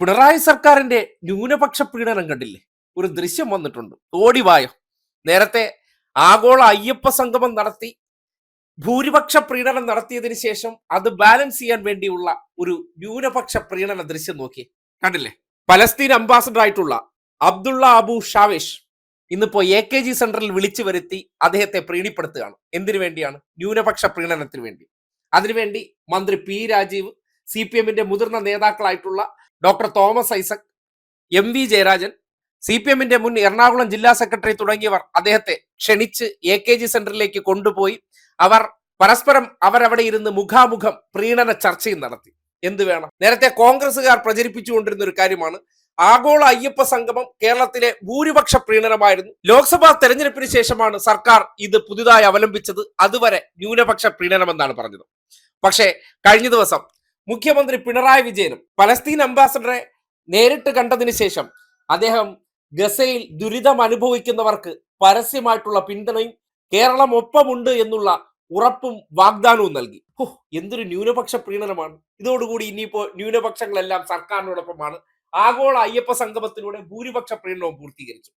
പിണറായി സർക്കാരിന്റെ ന്യൂനപക്ഷ പീഡനം കണ്ടില്ലേ? ഒരു ദൃശ്യം വന്നിട്ടുണ്ട്. ഓടിവായോ നേരത്തെ ആഗോള അയ്യപ്പ സംഗമം നടത്തി ഭൂരിപക്ഷ പ്രീണനം നടത്തിയതിന് ശേഷം അത് ബാലൻസ് ചെയ്യാൻ വേണ്ടിയുള്ള ഒരു ന്യൂനപക്ഷ പ്രീണന ദൃശ്യം നോക്കി. കണ്ടില്ലേ? പലസ്തീൻ അംബാസഡർ ആയിട്ടുള്ള അബ്ദുള്ള അബു ഷാവേഷ് ഇന്നിപ്പോ എ കെ ജി സെന്ററിൽ വിളിച്ചു വരുത്തി അദ്ദേഹത്തെ പ്രീണിപ്പെടുത്തുകയാണ്. എന്തിനു വേണ്ടിയാണ്? ന്യൂനപക്ഷ പ്രീണനത്തിന് വേണ്ടി. അതിനുവേണ്ടി മന്ത്രി പി രാജീവ് സി പി എമ്മിന്റെ മുതിർന്ന നേതാക്കളായിട്ടുള്ള doctor Thomas Isaac M V Jayarajan C P എമ്മിന്റെ മുൻ എറണാകുളം ജില്ലാ സെക്രട്ടറി തുടങ്ങിയവർ അദ്ദേഹത്തെ ക്ഷണിച്ച് എ കെ ജി സെന്ററിലേക്ക് കൊണ്ടുപോയി. അവർ പരസ്പരം അവരവിടെ ഇരുന്ന് മുഖാമുഖം പ്രീണന ചർച്ചയും നടത്തി. എന്ത് വേണം? നേരത്തെ കോൺഗ്രസുകാർ പ്രചരിപ്പിച്ചുകൊണ്ടിരുന്ന ഒരു കാര്യമാണ്. ആഗോള അയ്യപ്പ സംഗമം കേരളത്തിലെ ഭൂരിപക്ഷ പ്രീണനമായിരുന്നു. ലോക്സഭാ തെരഞ്ഞെടുപ്പിന് ശേഷമാണ് സർക്കാർ ഇത് പുതുതായി അവലംബിച്ചത്. അതുവരെ ന്യൂനപക്ഷ പ്രീണനമെന്നാണ് പറഞ്ഞത്. പക്ഷേ കഴിഞ്ഞ ദിവസം മുഖ്യമന്ത്രി പിണറായി വിജയനും പലസ്തീൻ അംബാസഡറെ നേരിട്ട് കണ്ടതിന് ശേഷം അദ്ദേഹം ഗസയിൽ ദുരിതം അനുഭവിക്കുന്നവർക്ക് പരസ്യമായിട്ടുള്ള പിന്തുണയും കേരളം ഒപ്പമുണ്ട് എന്നുള്ള ഉറപ്പും വാഗ്ദാനവും നൽകി. ഹോ എന്തൊരു ന്യൂനപക്ഷ പ്രീണനമാണ്. ഇതോടുകൂടി ഇനിയിപ്പോ ന്യൂനപക്ഷങ്ങളെല്ലാം സർക്കാരിനോടൊപ്പമാണ്. ആഗോള അയ്യപ്പ സംഗമത്തിലൂടെ ഭൂരിപക്ഷ പ്രീണനവും പൂർത്തീകരിച്ചു.